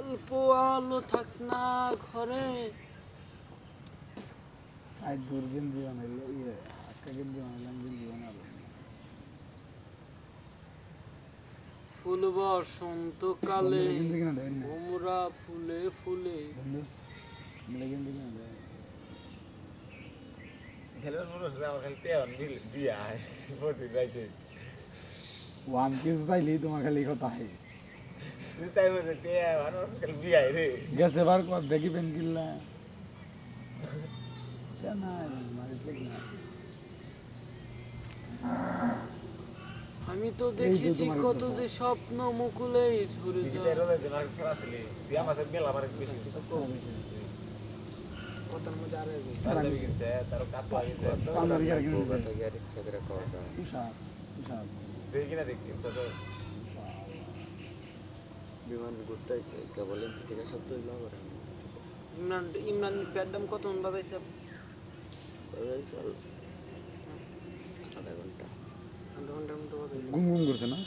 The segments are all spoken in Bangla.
ভালো থাক না ঘরে। আজ দূরবীন জীবনের ইয়ে একটা গেঞ্জি বানালাম গেঞ্জি বানাবো ফুল বসন্ত কালে ভোমরা ফুলে ফুলে। খেলার মানুষ আমার খালি তেমন দিয়া প্রতি যাইতে ওয়ান কিছু চাইলেই তোমার খালি কথা হয়। গেছে বার কর দেখি পেন কিনলা কেন মারি ঠিক না? আমি তো দেখেছি কত। যে স্বপ্ন মুকুলেই ঝরে যায়। দেখি কিনা দেখি বিমান ঘুরতে আইসে কেবল থেকে শব্দ হইল আবার ইমরান ইমরান প্যাডাম কত মন বাজাইছে? আধা ঘণ্টা। আধা ঘণ্টার মতো বাজাইছে। গুম গুম করছে না?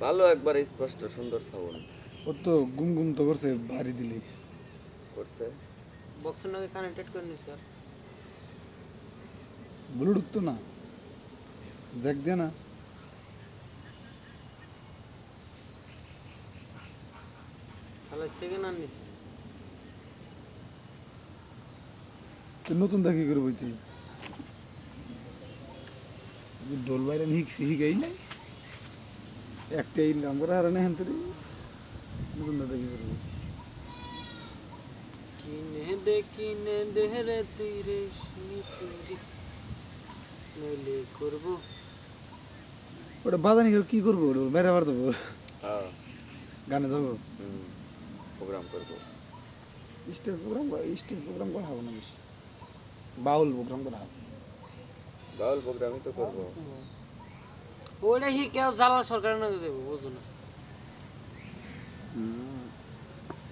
ভালো একবার স্পষ্ট সুন্দর সাউন্ড। ও তো গুম গুম তো করছে ভারী দিলি। করছে। বক্সের নাকি কানেক্টেড করে নিছে আর। ব্লুটুথ তো না। জ্যাক দিয়ে না? তাহলে সেকেন্ড আর নিছে। তো নতুন দেখি করে বইছি? ডোল বাইরে হিকছি হিকাই নাই। একটা ইনকাম করে হারানে হেন তুই নতুন দেখি করে কিনে দে কিনে দে রে তুই রেশমি চুরি নইলে করব। ওটা করে কি করব? ওটা বাইরে দেবো। হ্যাঁ। গানে যাব প্রোগ্রাম করব। স্টেজ প্রোগ্রাম স্টেজ প্রোগ্রাম করা হবে না বেশি। বাউল প্রোগ্রাম করা হবে। বাউল প্রোগ্রামই তো করব। ওইটা হি কেউ জ্বালা সরকারের নাকি দেবো? বুঝো না।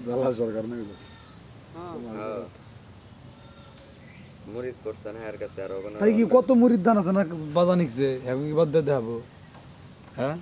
জ্বালা সরকার নাকি হ্যাঁ। হ্যাঁ। মুরিদ করছেন হ্যাঁ কাছে আর ওখানে তাই কি কত মুরিদ দান আছে না বাজানিকছে এখন কি বাদ দিয়ে দেখাবো। হ্যাঁ?